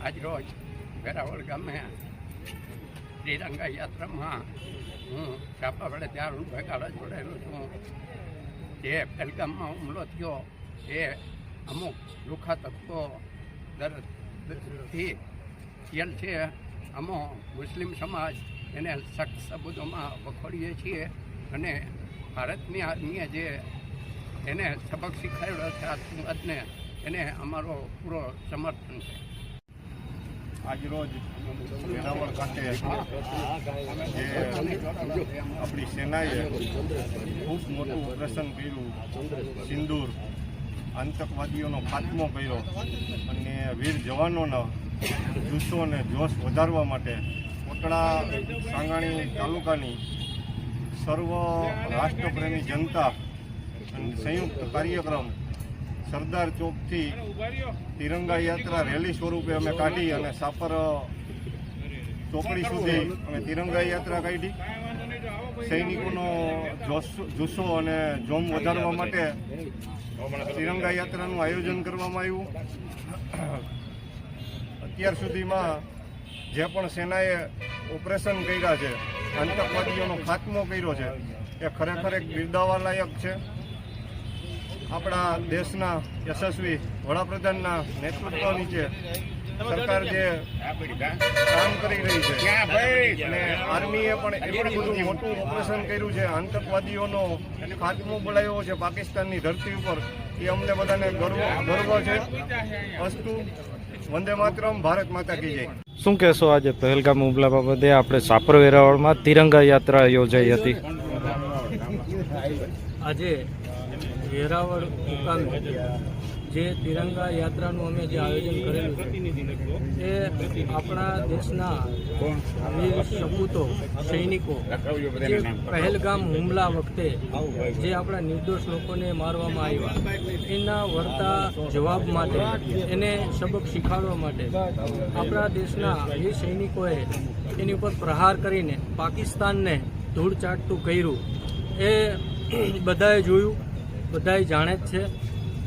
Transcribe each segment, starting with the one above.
આજરોજ વેરાવળ ગામે શ્રીરંગા યાત્રામાં હું છાપાવાડે ત્યાં ભેગાડા જોડાયેલો છું. જે પહેલગામમાં હુમલો થયો, એ અમુક દુઃખા તત્વો દરથી થયેલ છે. અમો મુસ્લિમ સમાજ એને સખ્ત શબ્દોમાં વખોડીએ છીએ અને ભારતની આર્મીએ જે એને સબક શીખવાડ્યો છે, આતંકવાદને, એને અમારો પૂરો સમર્થન છે. આજરોજ વેરાવળ ખાતે જે આપણી સેનાએ ખૂબ મોટું ઓપરેશન કર્યું, સિંદૂર, આતંકવાદીઓનો ખાત્મો કર્યો અને વીર જવાનોના જુસ્સો અને જોશ વધારવા માટે કોટડા સાંગાણી તાલુકાની સર્વ રાષ્ટ્રપ્રેમી જનતા અને સંયુક્ત કાર્યક્રમ સરદાર ચોકથી તિરંગા યાત્રા રેલી સ્વરૂપે અમે કાઢી અને સાપર ચોકડી સુધી અમે તિરંગા યાત્રા કાઢી. સૈનિકોનો જુસ્સો અને જોમ વધારવા માટે તિરંગા યાત્રાનું આયોજન કરવામાં આવ્યું. અત્યાર સુધીમાં જે પણ સેનાએ ઓપરેશન કર્યા છે આતંકવાદીઓનો ખાત્મો કર્યો છે એ ખરેખર એક બિરદાવા લાયક છે. આપણા દેશના યશસ્વી વડાપ્રધાનના નેતૃત્વ નીચે સરકાર જે કામ કરી રહી છે અને આર્મીએ પણ એટલું બધું મોટું ઓપરેશન કર્યું છે. આતંકવાદીઓનો ખાત્મો બોલાવ્યો છે પાકિસ્તાનની ધરતી ઉપર. એ અમને બધાને ગર્વ ગર્વ છે. અસ્તુ. વંદે માતરમ. ભારત માતા કી જય. શું કહેશો આજે પહેલગામ હુમલા બાબતે? આપણે સાપર વેરાવળમાં તિરંગા યાત્રા યોજાઈ હતી. આજે વેરાવળ મુકામે જે તિરંગા યાત્રાનું અમે જે આયોજન કરેલું છે, એ આપણા દેશના વીર સપૂતો, સૈનિકો, જે પહેલગામ હુમલા વખતે જે આપણા નિર્દોષ લોકોને મારવામાં આવ્યા, એના વળતા જવાબ માટે, એને સબક શીખવાડવા માટે આપણા દેશના વીર સૈનિકોએ એની ઉપર પ્રહાર કરીને પાકિસ્તાનને ધૂળ ચાટતું કર્યું. એ બધાએ જોયું, બધાએ જાણે જ છે.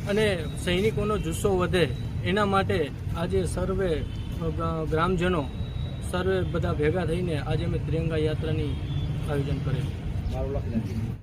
અને સૈનિકોનો જુસ્સો વધે એના માટે આજે સર્વે ગ્રામજનો સર્વે બધા ભેગા થઈને આજે અમે ત્રિરંગા યાત્રાની આયોજન કરેલું.